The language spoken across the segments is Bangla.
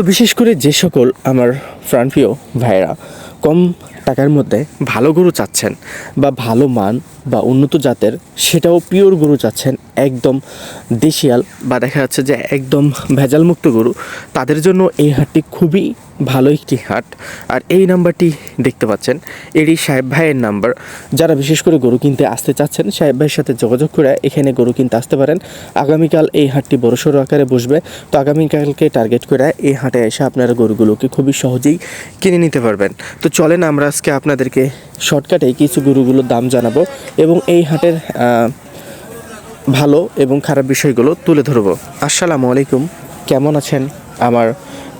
তো বিশেষ করে যে সকল আমার প্রাণপ্রিয় ভাইয়েরা কম টাকার মধ্যে ভালো গরু চাচ্ছেন বা ভালো মান বা উন্নত জাতের, সেটাও পিওর গরু চাচ্ছেন একদম দেশিয়াল বা দেখা যাচ্ছে যে একদম ভেজালমুক্ত গরু। তাদের জন্য এই হাটটি খুবই ভালো একটি হাট। আর এই নাম্বারটি দেখতে পাচ্ছেন, এটি সাহেব ভাইয়ের নাম্বার। যারা বিশেষ করে গরু কিনতে আসতে চাচ্ছেন, সাহেব ভাইয়ের সাথে যোগাযোগ করে এখানে গরু কিনতে আসতে পারেন। আগামীকাল এই হাটটি বড়সড় আকারে বসবে। তো আগামীকালকে টার্গেট করে এই হাটে এসে আপনারা গরুগুলোকে খুবই সহজেই কিনে নিতে পারবেন। তো চলেন আমরা আজকে আপনাদেরকে শর্টকাটে কিছু গরুগুলোর দাম জানাব এবং এই হাটের ভালো এবং খারাপ বিষয়গুলো তুলে ধরব। আসসালামু আলাইকুম, কেমন আছেন আমার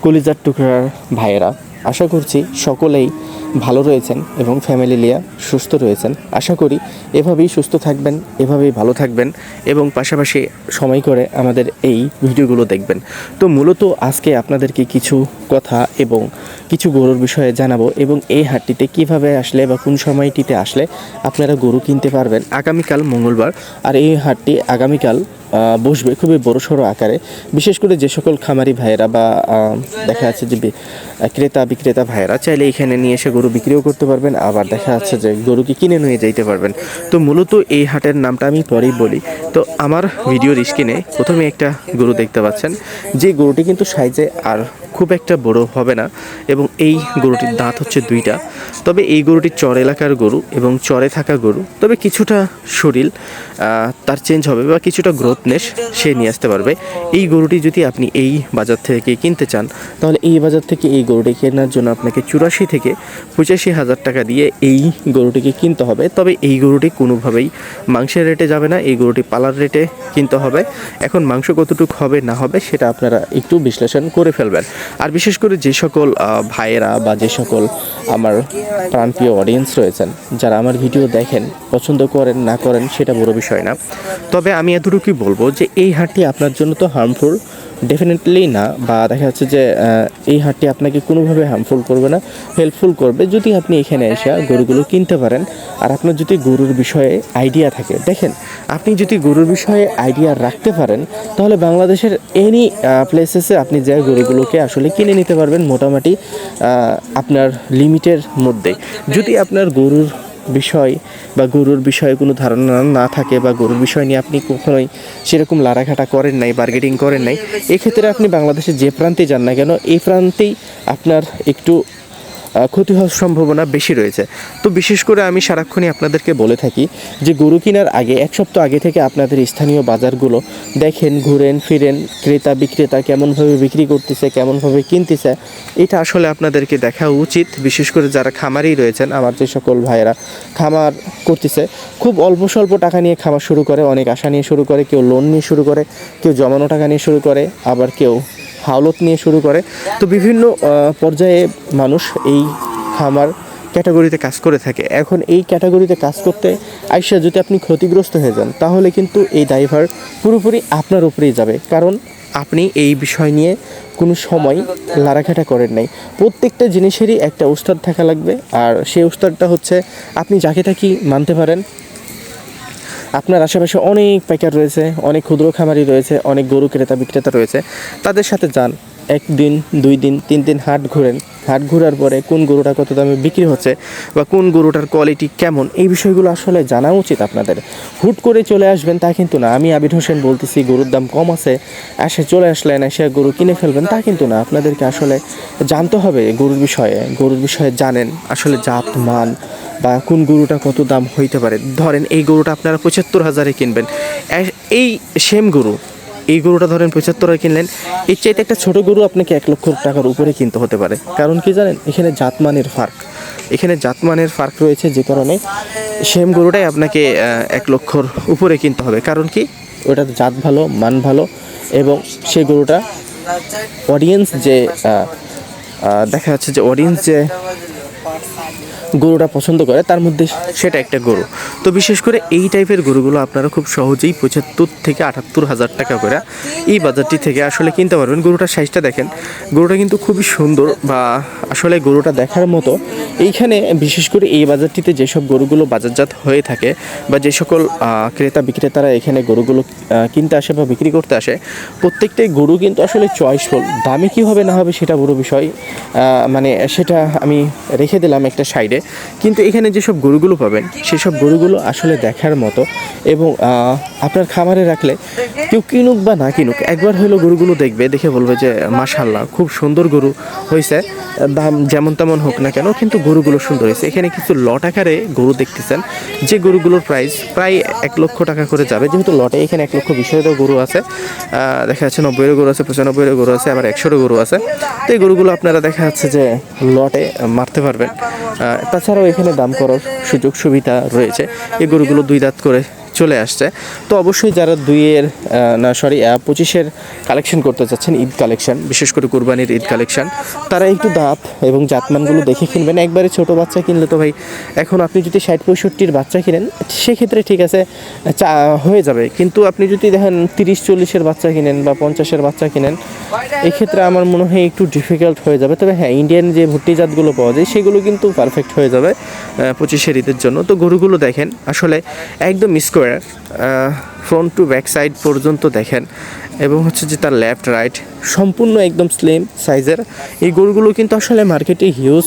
কলিজার টুকরার ভাইয়েরা? আশা করছি সকলেই ভালো রয়েছেন এবং ফ্যামিলি লিয়া সুস্থ রয়েছেন। আশা করি এভাবেই সুস্থ থাকবেন, এভাবেই ভালো থাকবেন এবং পাশাপাশি সময় করে আমাদের এই ভিডিওগুলো দেখবেন। তো মূলত আজকে আপনাদেরকে কিছু কথা এবং কিছু গরুর বিষয়ে জানাব এবং এই হাটটিতে কীভাবে আসলে বা কোন সময়টিতে আসলে আপনারা গরু কিনতে পারবেন। আগামীকাল মঙ্গলবার। আর এই হাটটি আগামীকাল বসবে খুবই বড় সড়ো আকারে। বিশেষ করে যে সকল খামারি ভাইয়েরা বা দেখা যাচ্ছে যে ক্রেতা, বিক্রেতা ভাইয়েরা চাইলে এখানে নিয়ে এসে গরু বিক্রিও করতে পারবেন, আবার দেখা যাচ্ছে যে গরুকে কিনে নিয়ে যাইতে পারবেন। তো মূলত এই হাটের নামটা আমি পরেই বলি। তো আমার ভিডিওর স্ক্রিনে প্রথমে একটা গরু দেখতে পাচ্ছেন। যে গরুটি কিন্তু সাইজে আর খুব একটা বড় হবে না এবং এই গরুটির দাঁত হচ্ছে দুইটা। তবে এই গরুটি চর এলাকার গরু এবং চরে থাকা গরু। তবে কিছুটা শরীর তার চেঞ্জ হবে বা কিছুটা গ্রোথনেস সে নিয়ে আসতে পারবে। এই গরুটি যদি আপনি এই বাজার থেকে কিনতে চান, তাহলে এই বাজার থেকে এই গরুটি কেনার জন্য আপনাকে চুরাশি থেকে পঁচাশি হাজার টাকা দিয়ে এই গরুটিকে কিনতে হবে। তবে এই গরুটি কোনোভাবেই মাংসের রেটে যাবে না, এই গরুটি পালার রেটে কিনতে হবে। এখন মাংস কতটুকু হবে না হবে সেটা আপনারা একটু বিশ্লেষণ করে ফেলবেন। আর বিশেষ করে যে সকল ভাইয়েরা বা যে সকল আমার প্রাণপ্রিয় অডিয়েন্স রয়েছেন, যারা আমার ভিডিও দেখেন, পছন্দ করেন, না করেন, সেটা বড় বিষয় না। তবে আমি এতটুকুই বলব যে এই হাটটি আপনার জন্য তো হার্মফুল ডেফিনেটলি না বা দেখা যাচ্ছে যে এই হাটটি আপনাকে কোনোভাবে হার্মফুল করবে না হেল্পফুল করবে যদি আপনি এখানে এসে গরুগুলো কিনতে পারেন। আর আপনার যদি গরুর বিষয়ে আইডিয়া থাকে, দেখেন, আপনি যদি গরুর বিষয়ে আইডিয়া রাখতে পারেন, তাহলে বাংলাদেশের এনি প্লেসেসে আপনি যে গরুগুলোকে আসলে কিনে নিতে পারবেন মোটামুটি আপনার লিমিটের মধ্যে যদি আপনার গরুর বিষয় বা গরুর বিষয়ে কোনো ধারণা না থাকে বা গরুর বিষয় নিয়ে আপনি কখনোই সেরকম লাড়াঘাটা করেন নাই বার্গেটিং করেন নাই, এক্ষেত্রে আপনি বাংলাদেশে যে প্রান্তে যান না কেন, এই প্রান্তেই আপনার একটু ক্ষতি হওয়ার সম্ভাবনা বেশি রয়েছে। তো বিশেষ করে আমি সারাক্ষণই আপনাদেরকে বলে থাকি যে গরু কেনার আগে, এক সপ্তাহ আগে থেকে আপনাদের স্থানীয় বাজারগুলো দেখেন, ঘুরেন, ফিরেন, ক্রেতা বিক্রেতা কেমনভাবে বিক্রি করতেছে, কেমনভাবে কিনতেছে, এটা আসলে আপনাদেরকে দেখা উচিত। বিশেষ করে যারা খামারেই রয়েছেন, আমার যে সকল ভাইয়েরা খামার করতেছে, খুব অল্প স্বল্প টাকা নিয়ে খামার শুরু করে, অনেক আশা নিয়ে শুরু করে, কেউ লোন নিয়ে শুরু করে, কেউ জমানো টাকা নিয়ে শুরু করে, আবার কেউ হাওলত নিয়ে শুরু করে। তো বিভিন্ন পর্যায়ে মানুষ এই খামার ক্যাটাগরিতে কাজ করে থাকে। এখন এই ক্যাটাগরিতে কাজ করতে আইসা যদি আপনি ক্ষতিগ্রস্ত হয়ে যান, তাহলে কিন্তু এই ড্রাইভার পুরোপুরি আপনার উপরেই যাবে। কারণ আপনি এই বিষয় নিয়ে কোনো সময় লাড়াঘাটা করেন নাই। প্রত্যেকটা জিনিসেরই একটা উস্তাদ থাকা লাগবে। আর সেই উস্তাদটা হচ্ছে, আপনি যাকে তাকি মানতে পারেন আপনার আশেপাশে অনেক পাইকার রয়েছে, অনেক ক্ষুদ্র খামারি রয়েছে, অনেক গরু ক্রেতা বিক্রেতা রয়েছে। তাদের সাথে যান। একদিন দুই দিন তিন দিন হাট ঘুরেন। হাট ঘোরার পরে কোন গরুটা কত দামে বিক্রি হচ্ছে বা কোন গরুটার কোয়ালিটি কেমন, এই বিষয়গুলো আসলে জানা উচিত আপনাদের। হুট করে চলে আসবেন, তা কিন্তু না। আমি আবির হোসেন বলতেছি, গরুর দাম কম আছে, এসে চলে আসলেন, এসে গরু কিনে ফেলবেন, তা কিন্তু না। আপনাদেরকে আসলে জানতে হবে গরুর বিষয়ে গরুর বিষয়ে জানেন আসলে জাত, মান বা কোন গরুটা কত দাম হইতে পারে। ধরেন এই গরুটা আপনারা পঁচাত্তর হাজারে কিনবেন। এই সেম গরু এই গরুটা ধরেন পঁচাত্তরে কিনলেন, এর চাইতে একটা ছোট গরু আপনাকে এক লক্ষ টাকার উপরে কিনতে হতে পারে। কারণ কি জানেন? এখানে জাতমানের ফার্ক। এখানে জাতমানের ফার্ক রয়েছে যে কারণে সেম গরুটাই আপনাকে এক লক্ষর উপরে কিনতে হবে। কারণ কি? ওটার জাত ভালো, মান ভালো এবং সেই গরুটা অডিয়েন্স যে দেখা যাচ্ছে যে অডিয়েন্স যে গরুটা পছন্দ করে, তার মধ্যে সেটা একটা গরু। তো বিশেষ করে এই টাইপের গরুগুলো আপনারা খুব সহজেই পঁচাত্তর থেকে আটাত্তর হাজার টাকা করে এই বাজারটি থেকে আসলে কিনতে পারবেন। গরুটার সাইজটা দেখেন, গরুটা কিন্তু খুবই সুন্দর বা আসলে গরুটা দেখার মতো। এইখানে বিশেষ করে এই বাজারটিতে যেসব গরুগুলো বাজারজাত হয়ে থাকে বা যে সকল ক্রেতা বিক্রেতারা এখানে গরুগুলো কিনতে আসে বা বিক্রি করতে আসে, প্রত্যেকটাই গরু কিন্তু আসলে চয়েসফুল দামে কী হবে না হবে সেটা বড় বিষয়। মানে সেটা আমি রেখে দিলাম একটা সাইডে কিন্তু এখানে যেসব গরুগুলো পাবেন, সেসব গরুগুলো আসলে দেখার মতো এবং আপনার খামারে রাখলে কেউ কিনুক বা না কিনুক, একবার হলো গরুগুলো দেখবে, দেখে বলবে যে মাশাল্লাহ খুব সুন্দর গরু হয়েছে দাম যেমন তেমন হোক না কেন, কিন্তু গরুগুলো সুন্দর হয়েছে এখানে কিছু লট আকারে গরু দেখতেছেন, যে গরুগুলোর প্রাইস প্রায় এক লক্ষ টাকা করে যাবে। যেহেতু লটে এখানে এক লক্ষ বিশ হাজার গরু আছে দেখা যাচ্ছে নব্বইয়ের গরু আছে পঁচানব্বইয়ের গরু আছে, আবার একশোরও গরু আছে। তো এই গরুগুলো আপনারা দেখা যাচ্ছে যে লটে মারতে পারবেন। তাছাড়াও এখানে দাম করার সুযোগ সুবিধা রয়েছে। এই গরুগুলো দুই দাঁত করে চলে আসছে। তো অবশ্যই যারা দুইয়ের না সরি পঁচিশের কালেকশন করতে চাচ্ছেন, ঈদ কালেকশন বিশেষ করে কুরবানির ঈদ কালেকশন তারা একটু দাঁত এবং জাতমানগুলো দেখে কিনবেন। একবারে ছোট বাচ্চা কিনলে তো ভাই, এখন আপনি যদি ষাট পঁয়ষট্টির বাচ্চা কিনেন, সেক্ষেত্রে ঠিক আছে, চা, হয়ে যাবে। কিন্তু আপনি যদি দেখেন তিরিশ চল্লিশের বাচ্চা কিনেন বা পঞ্চাশের বাচ্চা কিনেন, এক্ষেত্রে আমার মনে হয় একটু ডিফিকাল্ট হয়ে যাবে। তবে হ্যাঁ ইন্ডিয়ান যে ভুট্টি জাতগুলো পাওয়া যায়, সেগুলো কিন্তু পারফেক্ট হয়ে যাবে পঁচিশের ঈদের জন্য। তো গরুগুলো দেখেন, আসলে একদম square front to back side পর্যন্ত দেখেন এবং হচ্ছে যে তার লেফট রাইট সম্পূর্ণ একদম স্লিম সাইজের এই গরুগুলো কিন্তু আসলে মার্কেটে হিউজ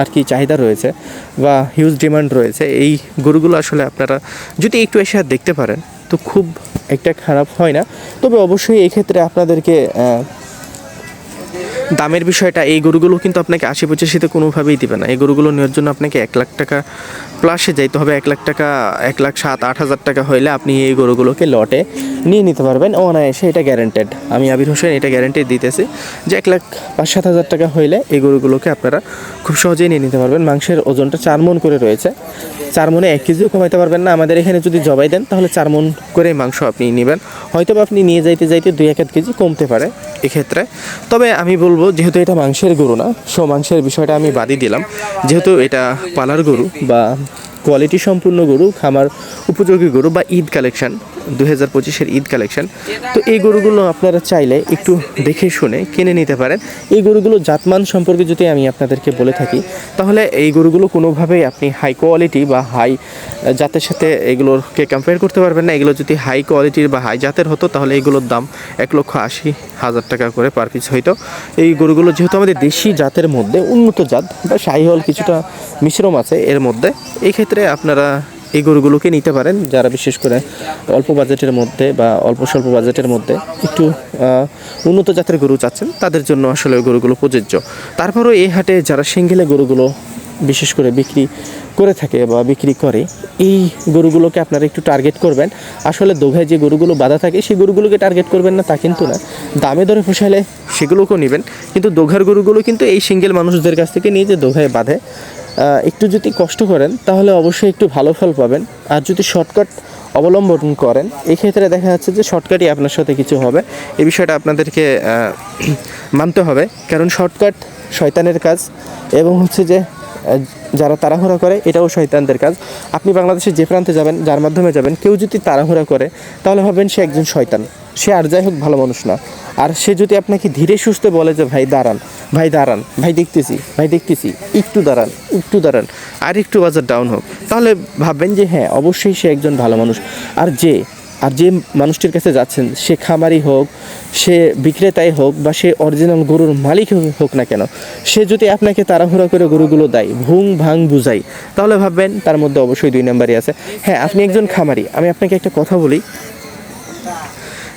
আর কি চাহিদা রয়েছে বা হিউজ ডিমান্ড রয়েছে। এই গরুগুলো আসলে আপনারা যদি একটু এসে দেখতে পারেন, তো খুব একটা খারাপ হয় না। তবে অবশ্যই এক্ষেত্রে আপনাদেরকে দামের বিষয়টা, এই গরুগুলো কিন্তু আপনাকে আশি পঁচাশিতে কোনোভাবেই দিবে না। এই গরুগুলো নেওয়ার জন্য আপনাকে এক লাখ টাকা প্লাসে যাইতে হবে। এক লাখ টাকা, এক লাখ সাত, আট হাজার টাকা হইলে আপনি এই গরুগুলোকে লটে নিয়ে নিতে পারবেন। অনায়াসে এটা গ্যারেন্টেড আমি আবির হোসেন, এটা গ্যারেন্টি দিতেছি যে এক লাখ পাঁচ, সাত হাজার টাকা হইলে এই গরুগুলোকে আপনারা খুব সহজেই নিয়ে নিতে পারবেন। মাংসের ওজনটা চার মন করে রয়েছে। চার মনে এক কেজিও কমাইতে পারবেন না। আমাদের এখানে যদি জবাই দেন, তাহলে চার মন করে মাংস আপনি নেবেন। হয়তো আপনি নিয়ে যাইতে যাইতে দুই এক কেজি কমতে পারে এক্ষেত্রে। তবে আমি বলব, যেহেতু এটা মাংসের গরু না, সো মাংসের বিষয়টা আমি বাদই দিলাম। যেহেতু এটা পালার গরু বা কোয়ালিটি সম্পূর্ণ গরু, খামার উপযোগী গরু বা ঈদ কালেকশন দু হাজার পঁচিশের ঈদ কালেকশন। তো এই গরুগুলো আপনারা চাইলে একটু দেখে শুনে কিনে নিতে পারেন। এই গরুগুলো জাতমান সম্পর্কে যদি আমি আপনাদেরকে বলে থাকি তাহলে এই গরুগুলো কোনোভাবেই আপনি হাই কোয়ালিটি বা হাই জাতের সাথে এগুলোকে কম্পেয়ার করতে পারবেন না। এগুলো যদি হাই কোয়ালিটির বা হাই জাতের হতো তাহলে এগুলোর দাম এক লক্ষ আশি হাজার টাকা করে পার পিস হইতো। এই গরুগুলো যেহেতু আমাদের দেশি জাতের মধ্যে উন্নত জাত বা শাহিহল কিছুটা মিশ্রম আছে এর মধ্যে। এই ক্ষেত্রে আপনারা এই গরুগুলোকে নিতে পারেন, যারা বিশেষ করে অল্প বাজেটের মধ্যে বা অল্প স্বল্প বাজেটের মধ্যে একটু উন্নত জাতের গরু চাচ্ছেন, তাদের জন্য আসলে ওই গরুগুলো প্রযোজ্য। তারপরেও এই হাটে যারা সিঙ্গেলে গরুগুলো বিশেষ করে বিক্রি করে থাকে বা বিক্রি করে, এই গরুগুলোকে আপনারা একটু টার্গেট করবেন। আসলে দোঘায় যে গরুগুলো বাঁধা থাকে, সেই গরুগুলোকে টার্গেট করবেন না, তা কিন্তু না। দামে দরে পোষাইলে সেগুলোকেও নেবেন। কিন্তু দোঘার গরুগুলো কিন্তু এই সিঙ্গেল মানুষদের কাছ থেকে নিয়ে যে দোঘায় বাঁধে একটু যদি কষ্ট করেন, তাহলে অবশ্যই একটু ভালো ফল পাবেন। আর যদি শর্টকাট অবলম্বন করেন, এক্ষেত্রে ক্ষেত্রে দেখা যাচ্ছে যে শর্টকাটই আপনার সাথে কিছু হবে। এই বিষয়টা আপনাদেরকে মানতে হবে। কারণ শর্টকাট শয়তানের কাজ এবং হচ্ছে যে যারা তাড়াহুড়া করে, এটাও শয়তানদের কাজ। আপনি বাংলাদেশের যে প্রান্তে যাবেন, যার মাধ্যমে যাবেন, কেউ যদি তাড়াহুড়া করে, তাহলে ভাবেন সে একজন শয়তান। সে আর যাই হোক ভালো মানুষ না। আর সে যদি আপনাকে ধীরে সুস্থে বলে যে, ভাই, দাঁড়ান ভাই দাঁড়ান, ভাই, দেখতেছি ভাই, দেখতেছি, একটু দাঁড়ান একটু দাঁড়ান, আর একটু বাজার ডাউন হোক। তাহলে ভাববেন যে হ্যাঁ অবশ্যই সে একজন ভালো মানুষ। আর যে আর যে মানুষটির কাছে যাচ্ছেন, সে খামারি হোক, সে বিক্রেতাই হোক বা সে অরিজিনাল গরুর মালিক হোক- না কেন, সে যদি আপনাকে তাড়াহুড়া করে গরুগুলো দেয়, ভুং ভাং বুঝাই তাহলে ভাববেন তার মধ্যে অবশ্যই দুই নাম্বারই আছে। হ্যাঁ আপনি একজন খামারি, আমি আপনাকে একটা কথা বলি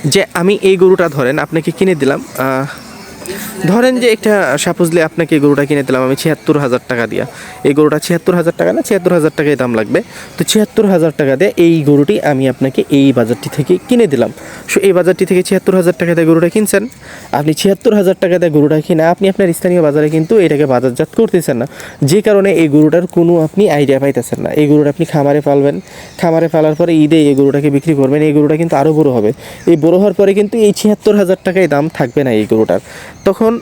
যে আমি এই গরুটা ধরেন, আপনাকে কিনে দিলাম ধরেন যে একটা সাপোজলি আপনাকে গরুটা কিনে দিলাম, আমি ছিয়াত্তর হাজার টাকা দিয়া। এই গরুটা ছিয়াত্তর হাজার টাকা না, ছিয়াত্তর হাজার টাকায় দাম লাগবে। তো ছিয়াত্তর হাজার টাকা দিয়ে এই গরুটি আমি আপনাকে এই বাজারটি থেকে কিনে দিলাম। সো এই বাজারটি থেকে ছিয়াত্তর হাজার টাকা দিয়ে গরুটা কিনছেন। আপনি ছিয়াত্তর হাজার টাকা দিয়ে গরুটা কিনে আপনি আপনার স্থানীয় বাজারে কিন্তু এটাকে বাজারজাত করতেছেন না। যে কারণে এই গরুটার কোনো আপনি আইডিয়া পাইতেছেন না। এই গরুটা আপনি খামারে পালবেন। খামারে পালার পরে ঈদে এই গরুটাকে বিক্রি করবেন। এই গরুটা কিন্তু আরও বড় হবে। এই বড় হওয়ার পরে কিন্তু এই ছিয়াত্তর হাজার টাকায় দাম থাকবে না এই গরুটার। তখন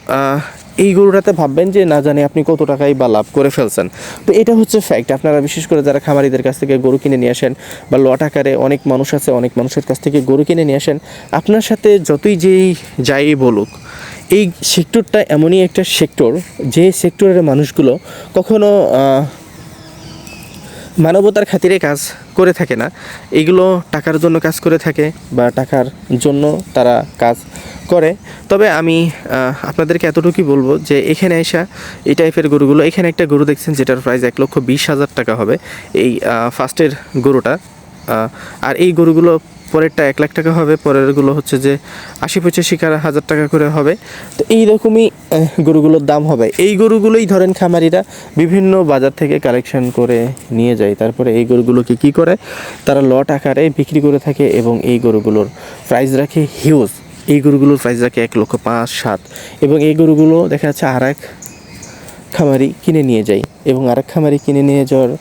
এই গরুটাতে ভাববেন যে, না জানি আপনি কত টাকাই বা লাভ করে ফেলছেন। তো এটা হচ্ছে ফ্যাক্ট আপনারা বিশেষ করে যারা খামারিদের কাছ থেকে গরু কিনে নিয়ে আসেন বা লট আকারে অনেক মানুষ আছে, অনেক মানুষের কাছ থেকে গরু কিনে নিয়ে আসেন, আপনার সাথে যতই যেই যাই বলুক, এই সেক্টরটা এমনই একটা সেক্টর যে সেক্টরের মানুষগুলো কখনো মানবতার খাতিরে কাজ করে থাকে না। এগুলো টাকার জন্য কাজ করে থাকে বা টাকার জন্য তারা কাজ করে। তবে আমি আপনাদেরকে এতটুকুই বলব যে এখানে এসা এই টাইপের গরুগুলো, এখানে একটা গরু দেখছেন যেটার প্রাইস এক লক্ষ বিশ হাজার টাকা হবে। এই ফার্স্টের গরুটা আর এই গরুগুলো পরেরটা এক লাখ টাকা হবে, পরেরগুলো হচ্ছে যে আশি পঁচাশি হাজার টাকা করে হবে। তো এইরকমই গরুগুলোর দাম হবে। এই গরুগুলোই ধরেন খামারিরা বিভিন্ন বাজার থেকে কালেকশন করে নিয়ে যায়। তারপরে এই গরুগুলোকে কি করে? তারা লট আকারে বিক্রি করে থাকে এবং এই গরুগুলোর প্রাইস রাখে হিউজ এই গরুগুলোর প্রাইস রাখে এক লক্ষ পাঁচ, সাত। এবং এই গরুগুলো দেখা যাচ্ছে আর এক খামারি কিনে নিয়ে যায়। এবং আরেক খামারি কিনে নিয়ে যাওয়ার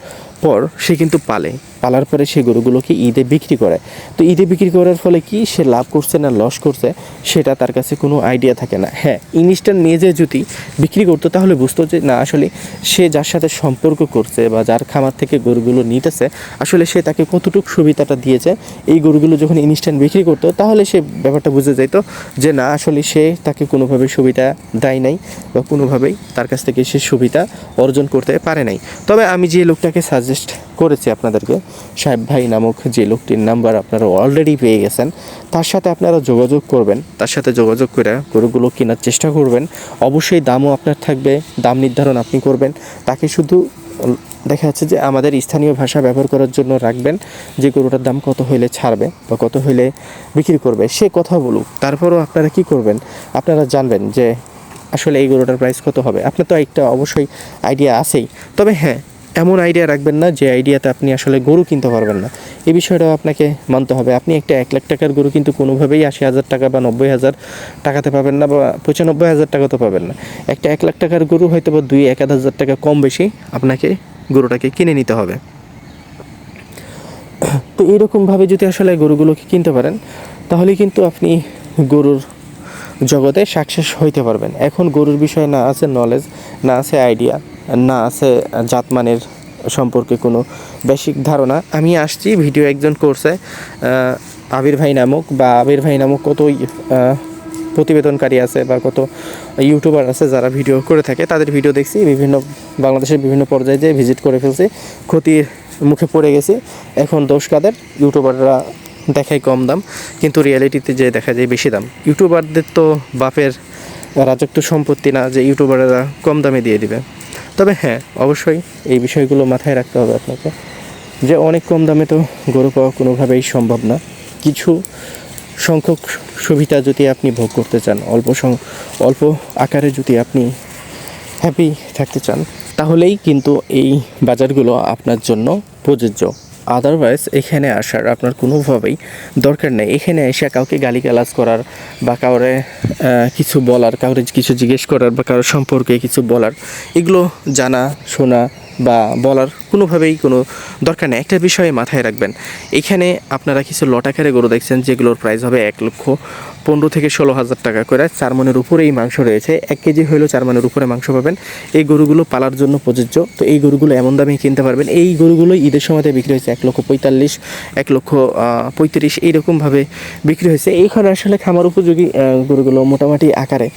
পর সে কিন্তু পালে। পালার পরে সে গরুগুলোকে ঈদে বিক্রি করে। তো ঈদে বিক্রি করার ফলে কি? সে লাভ করছে না লস করছে, সেটা তার কাছে কোনো আইডিয়া থাকে না। হ্যাঁ ইনস্ট্যান্ট মেজে যদি বিক্রি করতো, তাহলে বুঝতো যে না, আসলে সে যার সাথে সম্পর্ক করছে বা যার খামার থেকে গরুগুলো নিতেছে, আসলে সে তাকে কতটুকু সুবিধাটা দিয়েছে, এই গরুগুলো যখন ইনস্ট্যান্ট বিক্রি করতো, তাহলে সে ব্যাপারটা বুঝে যেত যে না, আসলে সে তাকে কোনোভাবে সুবিধা দেয় নাই বা কোনোভাবেই তার কাছ থেকে সে সুবিধা অর্জন করতে পারে নাই। তবে আমি যে লোকটাকে সাজেস্ট করেছি আপনাদেরকে। সাহেব ভাই নামক যে লোকটির নাম্বার আপনারা অলরেডি পেয়ে গেছেন, তার সাথে আপনারা যোগাযোগ করবেন। তার সাথে যোগাযোগ করে গরুগুলো কেনার চেষ্টা করবেন। অবশ্যই দামও আপনার থাকবে, দাম নির্ধারণ আপনি করবেন। তাকে শুধু দেখা যাচ্ছে যে আমাদের স্থানীয় ভাষা ব্যবহার করার জন্য রাখবেন যে গরুটার দাম কত হইলে ছাড়বে বা কত হইলে বিক্রি করবে, সে কথা বলুক। তারপরও আপনারা কি করবেন? আপনারা জানবেন যে আসলে এই গরুটার প্রাইস কত হবে। আপনার তো একটা অবশ্যই আইডিয়া আছেই। তবে হ্যাঁ এমন আইডিয়া রাখবেন না যে আইডিয়াতে আপনি আসলে গরু কিনতে পারবেন না। এই বিষয়টাও আপনাকে মানতে হবে। আপনি একটা এক লাখ টাকার গরু কিন্তু কোনোভাবেই আশি হাজার টাকা বা নব্বই হাজার টাকাতে পাবেন না বা পঁচানব্বই হাজার টাকাতে পাবেন না। একটা এক লাখ টাকার গরু হয়তো বা দুই এক হাজার টাকা কম বেশি আপনাকে গরুটাকে কিনে নিতে হবে। তো এইরকমভাবে যদি আসলে গরুগুলোকে কিনতে পারেন, তাহলে কিন্তু আপনি গরুর জগতে সাকসেস হইতে পারবেন। এখন গরুর বিষয়ে না আছে নলেজ না আছে আইডিয়া না আছে জাতমানের সম্পর্কে কোনো বেসিক ধারণা। আমি আসছি ভিডিও একজন করছে আবির ভাই নামক, বা আবির ভাই নামক কতই প্রতিবেদনকারী আছে বা কত ইউটিউবার আছে যারা ভিডিও করে থাকে, তাদের ভিডিও দেখছি, বিভিন্ন বাংলাদেশের বিভিন্ন পর্যায়ে যেয়ে ভিজিট করে ফেলছি। ক্ষতির মুখে পড়ে গেছি। এখন দোষ কাদের? ইউটিউবাররা দেখায় কম দাম, কিন্তু রিয়েলিটিতে যে দেখা যায় বেশি দাম। ইউটিউবারদের তো বাপের রাজত্ব সম্পত্তি না, যে ইউটিউবাররা কম দামে দিয়ে দিবে। তবে হ্যাঁ অবশ্যই এই বিষয়গুলো মাথায় রাখতে হবে আপনাকে, যে অনেক কম দামে তো গরু পাওয়া কোনোভাবেই সম্ভব না। কিছু সংখ্যক সুবিধা যদি আপনি ভোগ করতে চান, অল্প অল্প আকারে যদি আপনি হ্যাপি থাকতে চান, তাহলেই কিন্তু এই বাজারগুলো আপনার জন্য প্রযোজ্য। আদারওয়াইজ এখানে আসার আপনার কোনোভাবেই দরকার নেই। এখানে এসে কাউকে গালিগালাজ করার বা কাউরে কিছু বলার, কাউরে কিছু জিজ্ঞেস করার বা কারোর সম্পর্কে কিছু বলার, এগুলো জানা, শোনা বা বলার কোনোভাবেই কোনো দরকার নেই। একটা বিষয়ে মাথায় রাখবেন, এখানে আপনারা কিছু লট আকারে গরু দেখছেন, যেগুলোর প্রাইস হবে এক লক্ষ পনেরো থেকে ষোলো হাজার টাকা করে। চার মনের উপরে এই মাংস রয়েছে। এক কেজি হলেও চার মনের উপরে মাংস পাবেন। এই গরুগুলো পালার জন্য প্রযোজ্য। তো এই গরুগুলো এমন দামে কিনতে পারবেন। এই গরুগুলো ঈদের সময়তে বিক্রি হয়েছে এক লক্ষ পঁয়তাল্লিশ, এক লক্ষ পঁয়ত্রিশ, এইরকমভাবে বিক্রি হয়েছে। এইখানে আসলে খামার উপযোগী গরুগুলো মোটামুটি আকারে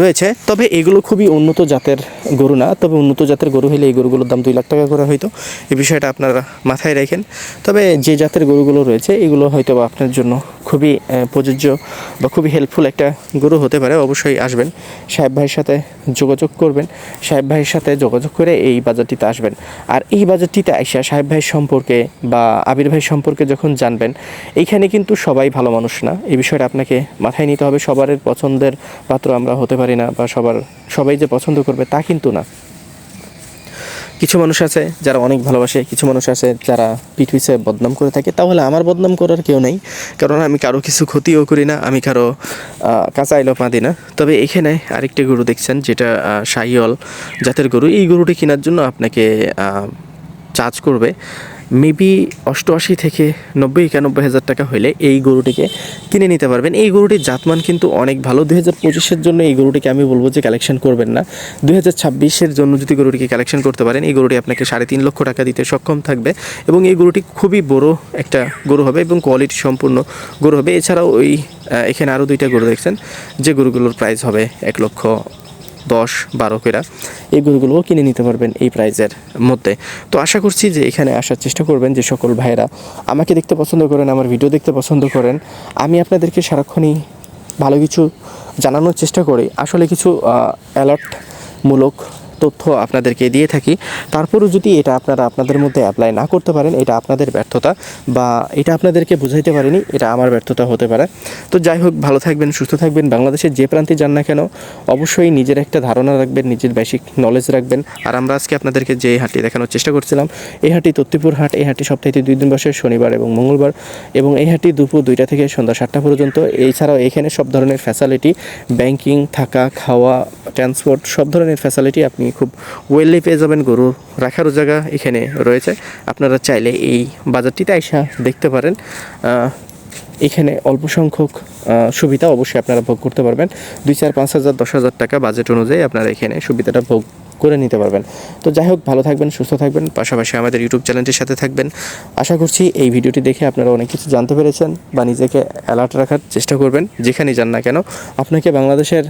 রয়েছে। তবে এগুলো খুবই উন্নত জাতের গরু না। তবে উন্নত জাতের গরু হলে এই গরুগুলোর দাম দুই লাখ টাকা করে হয়তো। এই বিষয়টা আপনারা মাথায় রাখেন। তবে যে জাতের গরুগুলো রয়েছে, এগুলো হয়তো বা আপনার জন্য খুবই প্রযোজ্য বা খুবই হেল্পফুল একটা গরু হতে পারে। অবশ্যই আসবেন। সাহেব ভাইয়ের সাথে যোগাযোগ করবেন। সাহেব ভাইয়ের সাথে যোগাযোগ করে এই বাজারটিতে আসবেন। আর এই বাজারটিতে আইসা সাহেব ভাই সম্পর্কে বা আবির ভাই সম্পর্কে যখন জানবেন, এইখানে কিন্তু সবাই ভালো মানুষ না। এই বিষয়টা আপনাকে মাথায় নিতে হবে। সবার পছন্দের পাত্র আমরা হতে পারি না বা সবার, সবাই যে পছন্দ করবে তা কিন্তু না। কিছু মানুষ আছে যারা অনেক ভালোবাসে, কিছু মানুষ আছে যারা পিঠ পিছিয়ে বদনাম করে থাকে। তাহলে আমার বদনাম করার কেউ নেই, কারণ আমি কারও কিছু ক্ষতিও করি না, আমি কারও কাঁচা আইলো পাঁদি না। তবে এখানে আরেকটি গরু দেখছেন, যেটা সাইয়ল জাতের গরু। এই গরুটি কেনার জন্য আপনাকে চার্জ করবে। মেবি অষ্টআশি থেকে নব্বই, একানব্বই হাজার টাকা হলে এই গরুটিকে কিনে নিতে পারবেন। এই গরুটির জাতমান কিন্তু অনেক ভালো। দুই হাজার পঁচিশের জন্য এই গরুটিকে আমি বলব যে কালেকশন করবেন না। দুই হাজার ছাব্বিশের জন্য যদি গরুটিকে কালেকশন করতে পারেন, এই গরুটি আপনাকে সাড়ে তিন লক্ষ টাকা দিতে সক্ষম থাকবে এবং এই গরুটি খুবই বড় একটা গরু হবে এবং কোয়ালিটি সম্পূর্ণ গরু হবে। এছাড়াও ওই এখানে আরও দুইটা গরু দেখছেন, যে গরুগুলোর প্রাইস হবে এক লক্ষ দশ, বারো কেরা এই গরুগুলোও কিনে নিতে পারবেন এই প্রাইজের মধ্যে। তো আশা করছি যে এখানে আসার চেষ্টা করবেন যে সকল ভাইরা আমাকে দেখতে পছন্দ করেন, আমার ভিডিও দেখতে পছন্দ করেন। আমি আপনাদেরকে সারাক্ষণই ভালো কিছু জানানোর চেষ্টা করি। আসলে কিছু অ্যালার্টমূলক তথ্য আপনাদেরকে দিয়ে থাকি। তারপরেও যদি এটা আপনারা আপনাদের মধ্যে অ্যাপ্লাই না করতে পারেন, এটা আপনাদের ব্যর্থতা বা এটা আপনাদেরকে বুঝাইতে পারিনি, এটা আমার ব্যর্থতা হতে পারে। তো যাই হোক, ভালো থাকবেন, সুস্থ থাকবেন, বাংলাদেশের যে প্রান্তে যান না কেন, অবশ্যই নিজের একটা ধারণা রাখবেন, নিজের বেসিক নলেজ রাখবেন। আর আমরা আজকে আপনাদেরকে যে হাটটি দেখানোর চেষ্টা করছিলাম, এই হাটটি তত্তিপুর হাট, এই হাটটি সপ্তাহে দুই দিন বসে, শনিবার এবং মঙ্গলবার, এবং এই হাটটি দুপুর দুইটা থেকে সন্ধ্যা সাতটা পর্যন্ত। এছাড়াও এখানে সব ধরনের ফ্যাসিলিটি ব্যাংকিং থাকা, খাওয়া ট্রান্সপোর্ট সব ধরনের ফ্যাসিলিটি আপনি খুব ওয়েললি পেয়ে যাবেন, গরু রাখারও জায়গা এখানে রয়েছে। আপনারা চাইলে এই বাজারটিতে আইসা দেখতে পারেন। এখানে অল্প সংখ্যক সুবিধা অবশ্যই আপনারা ভোগ করতে পারবেন। দুই চার পাঁচ হাজার, দশ হাজার টাকা বাজেট অনুযায়ী আপনারা এখানে সুবিধাটা ভোগ করে নিতে পারবেন। তো যাই হোক, ভালো থাকবেন, সুস্থ থাকবেন, পাশাপাশি আমাদের ইউটিউব চ্যানেলটির সাথে থাকবেন। আশা করছি এই ভিডিওটি দেখে আপনারা অনেক কিছু জানতে পেরেছেন বা নিজেকে অ্যালার্ট রাখার চেষ্টা করবেন, যেখানেই যান না কেন। আপনাকে বাংলাদেশের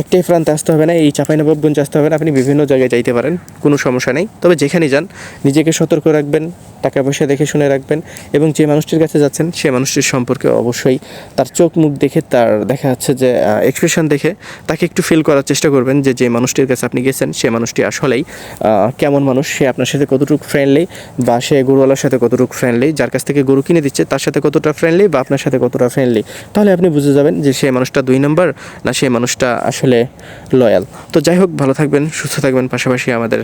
একটাই প্রান্তে আসতে হবে না, এই চাঁপাইনবাবগঞ্জ আসতে হবে না, আপনি বিভিন্ন জায়গায় যাইতে পারেন, কোনো সমস্যা নেই। তবে যেখানেই যান, নিজেকে সতর্ক রাখবেন, টাকা পয়সা দেখে শুনে রাখবেন, এবং যে মানুষটির কাছে যাচ্ছেন, সে মানুষটির সম্পর্কে অবশ্যই তার চোখ মুখ দেখে তার দেখা যাচ্ছে যে এক্সপ্রেশন দেখে তাকে একটু ফিল করার চেষ্টা করবেন যে যে মানুষটির কাছে আপনি গেছেন, সে মানুষটি আসলেই কেমন মানুষ, সে আপনার সাথে কতটুকু ফ্রেন্ডলি বা সে গরুওয়ালার সাথে কতটুকু ফ্রেন্ডলি যার কাছ থেকে গরু কিনে দিচ্ছে, তার সাথে কতটা ফ্রেন্ডলি বা আপনার সাথে কতটা ফ্রেন্ডলি তাহলে আপনি বুঝে যাবেন যে, সে মানুষটা দুই নম্বর না সে মানুষটা আসলে লয়াল তো যাই হোক, ভালো থাকবেন, সুস্থ থাকবেন, পাশাপাশি আমাদের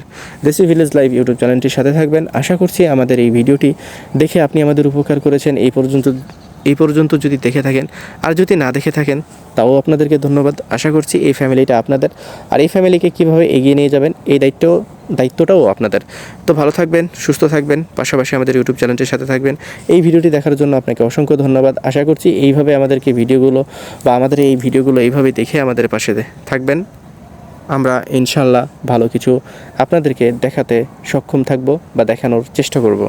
দেশি ভিলেজ লাইভ ইউটিউব চ্যানেলটির সাথে থাকবেন। আশা করছি আমাদের এই ভিডিওটি দেখে আপনি আমাদের উপকার করেছেন। এই পর্যন্ত এই পর্যন্ত যদি দেখে থাকেন, আর যদি না দেখে থাকেন, তাও আপনাদেরকে ধন্যবাদ। আশা করছি এই ফ্যামিলিটা আপনাদের। আর এই ফ্যামিলিকে কীভাবে এগিয়ে নিয়ে যাবেন, এই দায়িত্ব, দায়িত্বটাও আপনাদের। তো ভালো থাকবেন, সুস্থ থাকবেন, পাশাপাশি আমাদের ইউটিউব চ্যানেলটির সাথে থাকবেন। এই ভিডিওটি দেখার জন্য আপনাকে অসংখ্য ধন্যবাদ। আশা করছি এইভাবে আমাদেরকে ভিডিওগুলো বা আমাদের এই ভিডিওগুলো এইভাবে দেখে আমাদের পাশে থাকবেন। আমরা ইনশাল্লাহ ভালো কিছু আপনাদেরকে দেখাতে সক্ষম থাকব বা দেখানোর চেষ্টা করব।